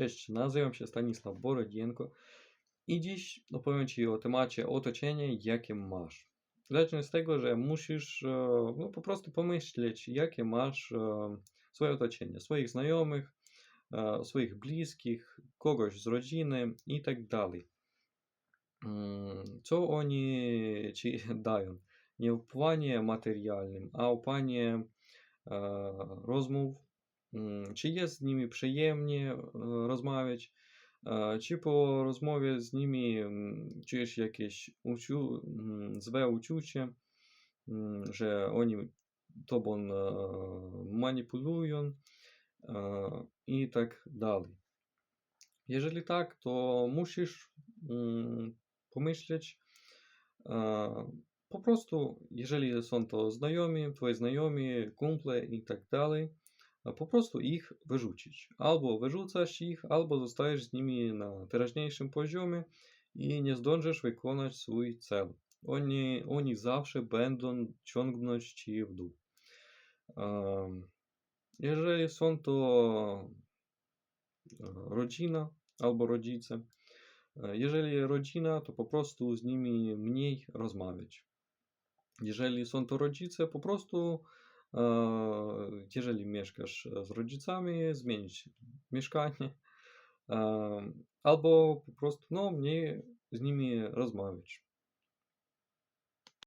Cześć, nazywam się Stanisław Borodienko i dziś opowiem Ci o temacie otoczenie, jakie masz. Zacznę z tego, że musisz no, po prostu pomyśleć, jakie masz swoje otoczenie, swoich znajomych, swoich bliskich, kogoś z rodziny i tak dalej. Co oni Ci dają? Nie upanie materialnym, a upanie rozmów, чи є з ними приємні е, розмовляти, чи по розмові з ними чуєш якесь учу, зве учуче, що вони тобом е, маніпулюють і так далі. Jeżeli так, то мусиш pomyśleć, попросту, prostu, jeżeli то знайомі, твої знайомі, znajomi, і так далі. No, po prostu ich wyrzucić. Albo wyrzucasz ich, albo zostajesz z nimi na teraźniejszym poziomie i nie zdążysz wykonać swój cel. Oni, oni zawsze będą ciągnąć ci w dół. Jeżeli są to e, rodzina albo rodzice, e, jeżeli rodzina, to po prostu z nimi mniej rozmawiać. Jeżeli są to rodzice, po prostu Jeżeli mieszkasz z rodzicami, zmienić mieszkanie albo po prostu no, mniej z nimi rozmawiać.